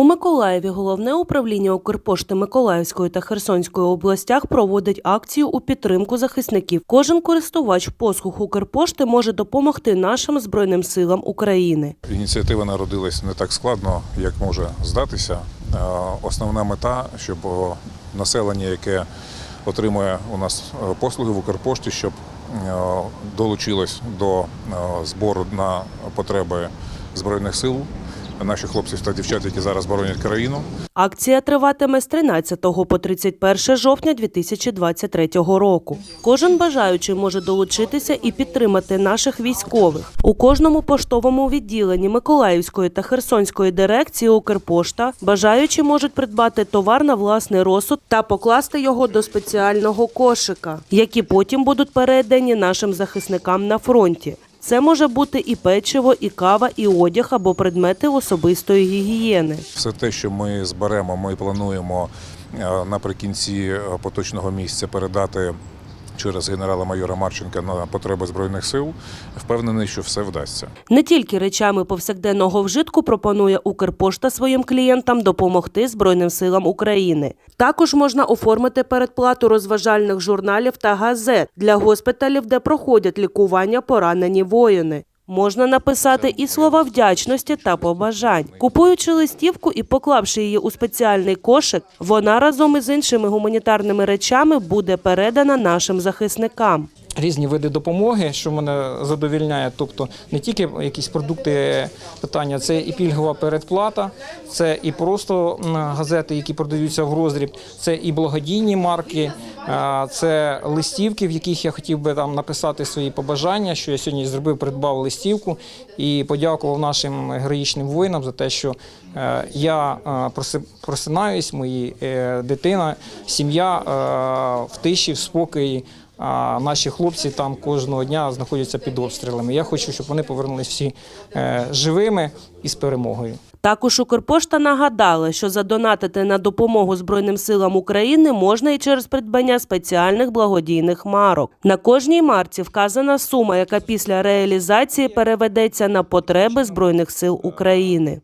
У Миколаєві головне управління Укрпошти Миколаївської та Херсонської областях проводить акцію у підтримку захисників. Кожен користувач послуг Укрпошти може допомогти нашим збройним силам України. Ініціатива народилась не так складно, як може здатися. Е, Основна мета, щоб населення, яке отримує у нас е, послуги в Укрпошті, щоб е, долучилось до е, збору на потреби збройних сил наших хлопців та дівчат, які зараз боронять країну. Акція триватиме з 13 по 31 жовтня 2023 року. Кожен бажаючий може долучитися і підтримати наших військових. У кожному поштовому відділенні Миколаївської та Херсонської дирекції Укрпошта бажаючі можуть придбати товар на власний розсуд та покласти його до спеціального кошика, які потім будуть передані нашим захисникам на фронті. Це може бути і печиво, і кава, і одяг або предмети особистої гігієни. Все те, що ми зберемо, ми плануємо е, наприкінці е, поточного місяця передати через генерала-майора Марченка на потреби збройних сил. Впевнений, що все вдасться. Не тільки речами повсякденного вжитку пропонує Укрпошта своїм клієнтам допомогти Збройним силам України. Також можна оформити передплату розважальних журналів та газет для госпіталів, де проходять лікування поранені воїни. Можна написати і слова вдячності та побажань. Купуючи листівку і поклавши її у спеціальний кошик, вона разом із іншими гуманітарними речами буде передана нашим захисникам. Різні види допомоги, що мене задовільняє. Тобто не тільки якісь продукти питання, це і пільгова передплата, це і просто газети, які продаються в роздріб, це і благодійні марки, це листівки, в яких я хотів би там написати свої побажання. Що я сьогодні зробив, придбав листівку і подякував нашим героїчним воїнам за те, що е, я е, просинаюсь, мої е, дитина, сім'я е, в тиші, в спокої. А наші хлопці там кожного дня знаходяться під обстрілами. Я хочу, щоб вони повернулися всі е, живими і з перемогою. Також Укрпошта нагадала, що задонатити на допомогу Збройним силам України можна і через придбання спеціальних благодійних марок. На кожній марці вказана сума, яка після реалізації переведеться на потреби Збройних сил України.